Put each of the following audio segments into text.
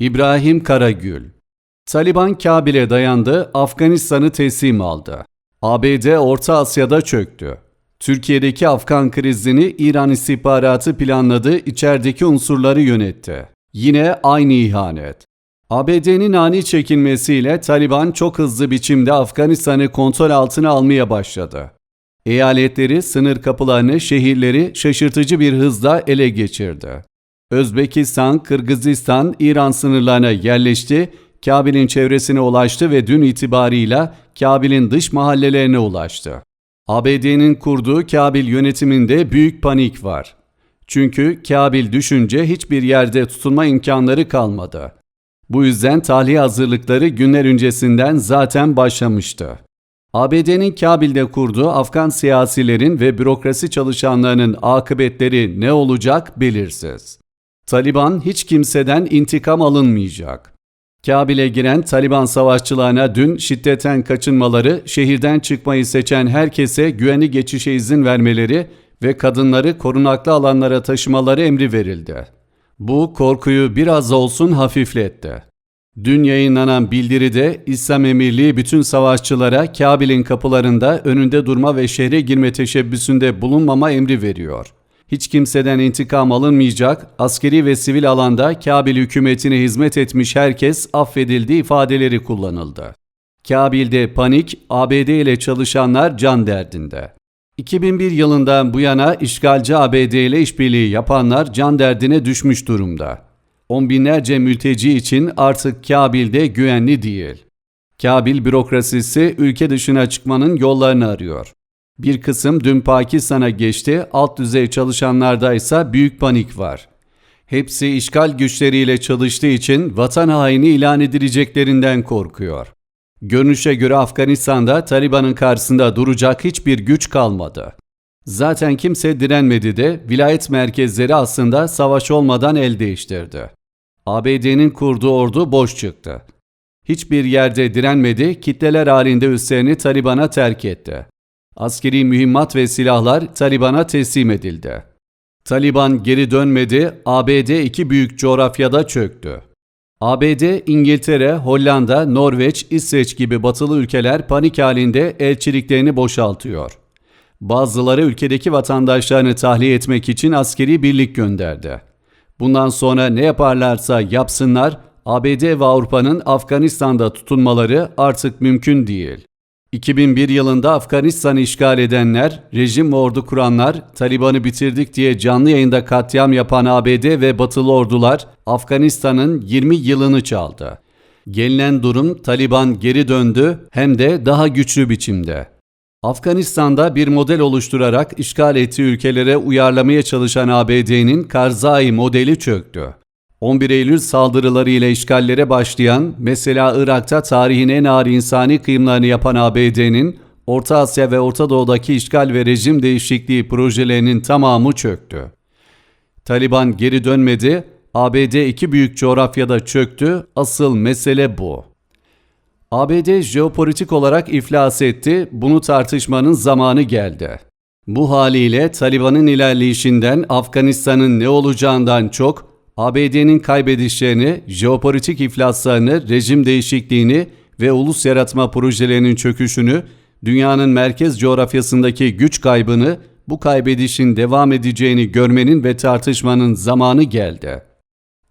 İbrahim Karagül Taliban Kabil'e dayandı, Afganistan'ı teslim aldı. ABD Orta Asya'da çöktü. Türkiye'deki Afgan krizini İran istihbaratı planladı, içerideki unsurları yönetti. Yine aynı ihanet. ABD'nin ani çekilmesiyle Taliban çok hızlı biçimde Afganistan'ı kontrol altına almaya başladı. Eyaletleri, sınır kapılarını, şehirleri şaşırtıcı bir hızla ele geçirdi. Özbekistan, Kırgızistan, İran sınırlarına yerleşti, Kabil'in çevresine ulaştı ve dün itibarıyla Kabil'in dış mahallelerine ulaştı. ABD'nin kurduğu Kabil yönetiminde büyük panik var. Çünkü Kabil düşünce hiçbir yerde tutunma imkanları kalmadı. Bu yüzden tahliye hazırlıkları günler öncesinden zaten başlamıştı. ABD'nin Kabil'de kurduğu Afgan siyasilerin ve bürokrasi çalışanlarının akıbetleri ne olacak belirsiz. Taliban hiç kimseden intikam alınmayacak. Kabil'e giren Taliban savaşçılarına dün şiddeten kaçınmaları, şehirden çıkmayı seçen herkese güvenli geçişe izin vermeleri ve kadınları korunaklı alanlara taşımaları emri verildi. Bu korkuyu biraz olsun hafifletti. Dün yayınlanan bildiride İslam Emirliği bütün savaşçılara Kabil'in kapılarında önünde durma ve şehre girme teşebbüsünde bulunmama emri veriyor. Hiç kimseden intikam alınmayacak, askeri ve sivil alanda Kabil hükümetine hizmet etmiş herkes affedildi ifadeleri kullanıldı. Kabil'de panik, ABD ile çalışanlar can derdinde. 2001 yılından bu yana işgalci ABD ile işbirliği yapanlar can derdine düşmüş durumda. On binlerce mülteci için artık Kabil'de güvenli değil. Kabil bürokrasisi ülke dışına çıkmanın yollarını arıyor. Bir kısım dün Pakistan'a geçti, alt düzey çalışanlarda ise büyük panik var. Hepsi işgal güçleriyle çalıştığı için vatan haini ilan edileceklerinden korkuyor. Görünüşe göre Afganistan'da Taliban'ın karşısında duracak hiçbir güç kalmadı. Zaten kimse direnmedi de vilayet merkezleri aslında savaş olmadan el değiştirdi. ABD'nin kurduğu ordu boş çıktı. Hiçbir yerde direnmedi, kitleler halinde üslerini Taliban'a terk etti. Askeri mühimmat ve silahlar Taliban'a teslim edildi. Taliban geri dönmedi, ABD iki büyük coğrafyada çöktü. ABD, İngiltere, Hollanda, Norveç, İsveç gibi batılı ülkeler panik halinde elçiliklerini boşaltıyor. Bazıları ülkedeki vatandaşlarını tahliye etmek için askeri birlik gönderdi. Bundan sonra ne yaparlarsa yapsınlar, ABD ve Avrupa'nın Afganistan'da tutunmaları artık mümkün değil. 2001 yılında Afganistan'ı işgal edenler, rejim ve ordu kuranlar, Taliban'ı bitirdik diye canlı yayında katliam yapan ABD ve batılı ordular Afganistan'ın 20 yılını çaldı. Gelinen durum Taliban geri döndü hem de daha güçlü biçimde. Afganistan'da bir model oluşturarak işgal ettiği ülkelere uyarlamaya çalışan ABD'nin Karzai modeli çöktü. 11 Eylül saldırıları ile işgallere başlayan, mesela Irak'ta tarihin en ağır insani kıyımlarını yapan ABD'nin, Orta Asya ve Orta Doğu'daki işgal ve rejim değişikliği projelerinin tamamı çöktü. Taliban geri dönmedi, ABD iki büyük coğrafyada çöktü, asıl mesele bu. ABD jeopolitik olarak iflas etti, bunu tartışmanın zamanı geldi. Bu haliyle Taliban'ın ilerleyişinden Afganistan'ın ne olacağından çok ABD'nin kaybedişlerini, jeopolitik iflaslarını, rejim değişikliğini ve ulus yaratma projelerinin çöküşünü, dünyanın merkez coğrafyasındaki güç kaybını, bu kaybedişin devam edeceğini görmenin ve tartışmanın zamanı geldi.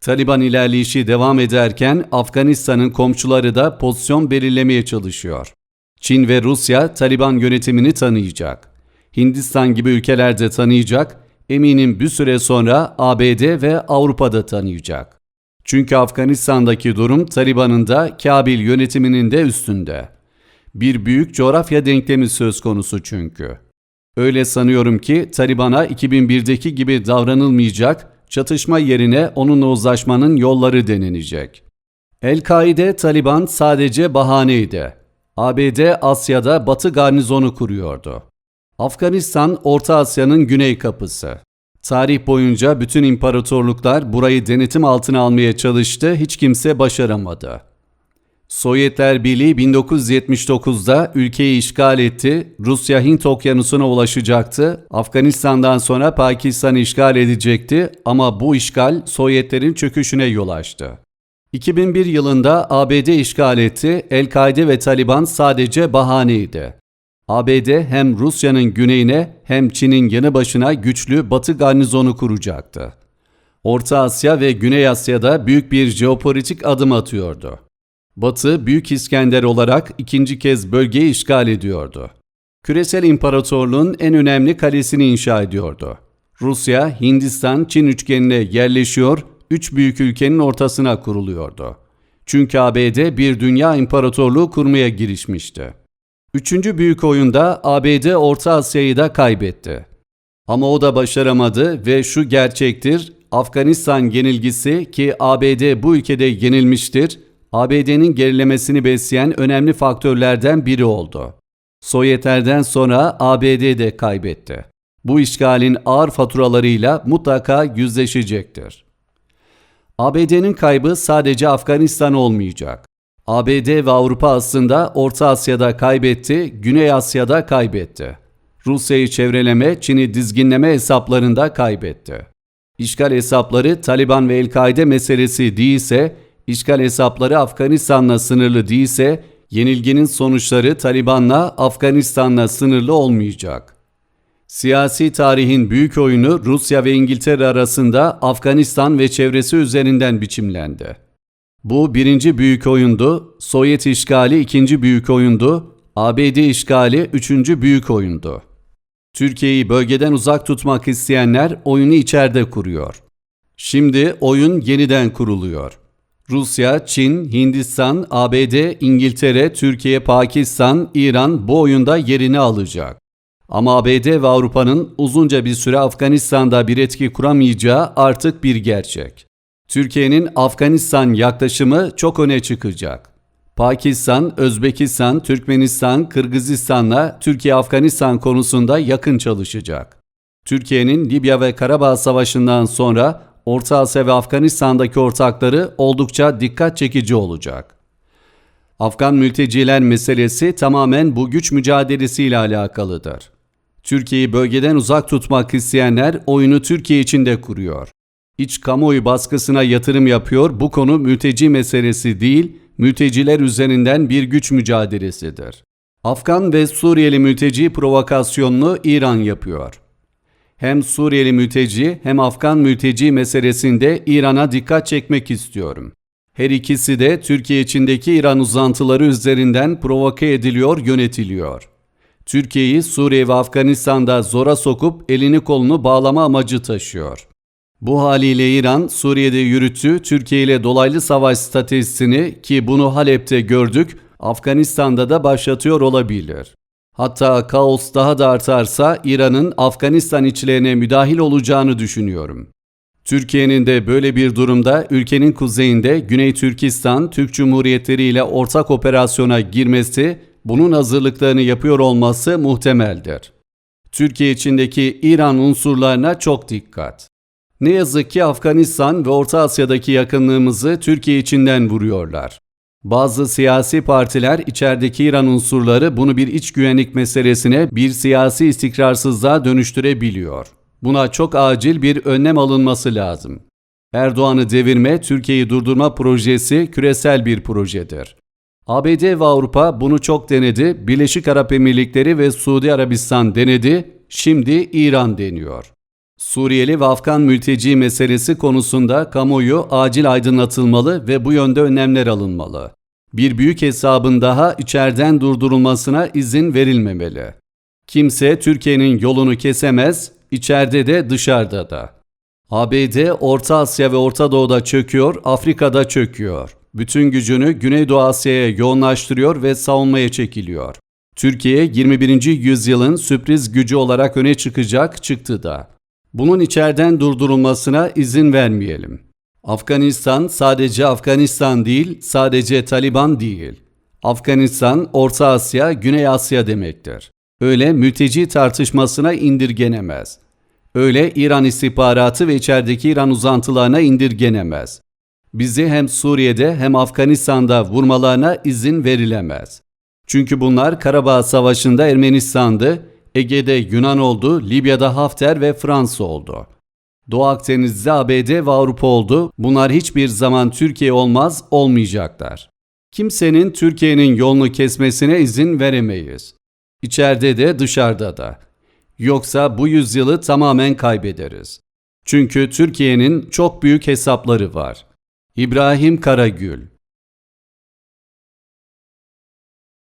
Taliban ilerleyişi devam ederken Afganistan'ın komşuları da pozisyon belirlemeye çalışıyor. Çin ve Rusya Taliban yönetimini tanıyacak. Hindistan gibi ülkeler de tanıyacak eminim bir süre sonra ABD ve Avrupa'da tanıyacak. Çünkü Afganistan'daki durum Taliban'ın da Kabil yönetiminin de üstünde. Bir büyük coğrafya denklemi söz konusu çünkü. Öyle sanıyorum ki Taliban'a 2001'deki gibi davranılmayacak, çatışma yerine onunla uzlaşmanın yolları denenecek. El-Kaide Taliban sadece bahaneydi. ABD Asya'da Batı garnizonu kuruyordu. Afganistan, Orta Asya'nın güney kapısı. Tarih boyunca bütün imparatorluklar burayı denetim altına almaya çalıştı, hiç kimse başaramadı. Sovyetler Birliği 1979'da ülkeyi işgal etti, Rusya Hint okyanusuna ulaşacaktı, Afganistan'dan sonra Pakistan'ı işgal edecekti ama bu işgal Sovyetlerin çöküşüne yol açtı. 2001 yılında ABD işgal etti, El-Kaide ve Taliban sadece bahaneydi. ABD hem Rusya'nın güneyine hem Çin'in yanı başına güçlü batı garnizonu kuracaktı. Orta Asya ve Güney Asya'da büyük bir jeopolitik adım atıyordu. Batı Büyük İskender olarak ikinci kez bölgeyi işgal ediyordu. Küresel imparatorluğun en önemli kalesini inşa ediyordu. Rusya, Hindistan, Çin üçgenine yerleşiyor, üç büyük ülkenin ortasına kuruluyordu. Çünkü ABD bir dünya imparatorluğu kurmaya girişmişti. Üçüncü büyük oyunda ABD Orta Asya'yı da kaybetti. Ama o da başaramadı ve şu gerçektir, Afganistan yenilgisi ki ABD bu ülkede yenilmiştir, ABD'nin gerilemesini besleyen önemli faktörlerden biri oldu. Sovyetlerden sonra ABD de kaybetti. Bu işgalin ağır faturalarıyla mutlaka yüzleşecektir. ABD'nin kaybı sadece Afganistan olmayacak. ABD ve Avrupa aslında Orta Asya'da kaybetti, Güney Asya'da kaybetti. Rusya'yı çevreleme, Çin'i dizginleme hesaplarında kaybetti. İşgal hesapları Taliban ve El-Kaide meselesi değilse, işgal hesapları Afganistan'la sınırlı değilse, yenilginin sonuçları Taliban'la Afganistan'la sınırlı olmayacak. Siyasi tarihin büyük oyunu Rusya ve İngiltere arasında Afganistan ve çevresi üzerinden biçimlendi. Bu birinci büyük oyundu, Sovyet işgali ikinci büyük oyundu, ABD işgali üçüncü büyük oyundu. Türkiye'yi bölgeden uzak tutmak isteyenler oyunu içeride kuruyor. Şimdi oyun yeniden kuruluyor. Rusya, Çin, Hindistan, ABD, İngiltere, Türkiye, Pakistan, İran bu oyunda yerini alacak. Ama ABD ve Avrupa'nın uzunca bir süre Afganistan'da bir etki kuramayacağı artık bir gerçek. Türkiye'nin Afganistan yaklaşımı çok öne çıkacak. Pakistan, Özbekistan, Türkmenistan, Kırgızistan'la Türkiye-Afganistan konusunda yakın çalışacak. Türkiye'nin Libya ve Karabağ Savaşı'ndan sonra Orta Asya ve Afganistan'daki ortakları oldukça dikkat çekici olacak. Afgan mülteciler meselesi tamamen bu güç mücadelesiyle alakalıdır. Türkiye'yi bölgeden uzak tutmak isteyenler oyunu Türkiye içinde kuruyor. İç kamuoyu baskısına yatırım yapıyor. Bu konu mülteci meselesi değil, mülteciler üzerinden bir güç mücadelesidir. Afgan ve Suriyeli mülteci provokasyonunu İran yapıyor. Hem Suriyeli mülteci hem Afgan mülteci meselesinde İran'a dikkat çekmek istiyorum. Her ikisi de Türkiye içindeki İran uzantıları üzerinden provoke ediliyor, yönetiliyor. Türkiye'yi Suriye ve Afganistan'da zora sokup elini kolunu bağlama amacı taşıyor. Bu haliyle İran, Suriye'de yürüttüğü Türkiye ile dolaylı savaş stratejisini ki bunu Halep'te gördük, Afganistan'da da başlatıyor olabilir. Hatta kaos daha da artarsa İran'ın Afganistan içlerine müdahil olacağını düşünüyorum. Türkiye'nin de böyle bir durumda ülkenin kuzeyinde Güney Türkistan, Türk Cumhuriyetleri ile ortak operasyona girmesi, bunun hazırlıklarını yapıyor olması muhtemeldir. Türkiye içindeki İran unsurlarına çok dikkat. Ne yazık ki Afganistan ve Orta Asya'daki yakınlığımızı Türkiye içinden vuruyorlar. Bazı siyasi partiler içerideki İran unsurları bunu bir iç güvenlik meselesine bir siyasi istikrarsızlığa dönüştürebiliyor. Buna çok acil bir önlem alınması lazım. Erdoğan'ı devirme, Türkiye'yi durdurma projesi küresel bir projedir. ABD ve Avrupa bunu çok denedi, Birleşik Arap Emirlikleri ve Suudi Arabistan denedi, şimdi İran deniyor. Suriyeli ve Afgan mülteci meselesi konusunda kamuoyu acil aydınlatılmalı ve bu yönde önlemler alınmalı. Bir büyük hesabın daha içeriden durdurulmasına izin verilmemeli. Kimse Türkiye'nin yolunu kesemez, içeride de dışarıda da. ABD Orta Asya ve Orta Doğu'da çöküyor, Afrika'da çöküyor. Bütün gücünü Güneydoğu Asya'ya yoğunlaştırıyor ve savunmaya çekiliyor. Türkiye 21. yüzyılın sürpriz gücü olarak öne çıkacak, çıktı da. Bunun içeriden durdurulmasına izin vermeyelim. Afganistan sadece Afganistan değil, sadece Taliban değil. Afganistan, Orta Asya, Güney Asya demektir. Öyle mülteci tartışmasına indirgenemez. Öyle İran istihbaratı ve içerideki İran uzantılarına indirgenemez. Bizi hem Suriye'de hem Afganistan'da vurmalarına izin verilemez. Çünkü bunlar Karabağ Savaşı'nda Ermenistan'dı, Ege'de Yunan oldu, Libya'da Hafter ve Fransa oldu. Doğu Akdeniz'de ABD ve Avrupa oldu. Bunlar hiçbir zaman Türkiye olmaz, olmayacaklar. Kimsenin Türkiye'nin yolunu kesmesine izin veremeyiz. İçeride de dışarıda da. Yoksa bu yüzyılı tamamen kaybederiz. Çünkü Türkiye'nin çok büyük hesapları var. İbrahim Karagül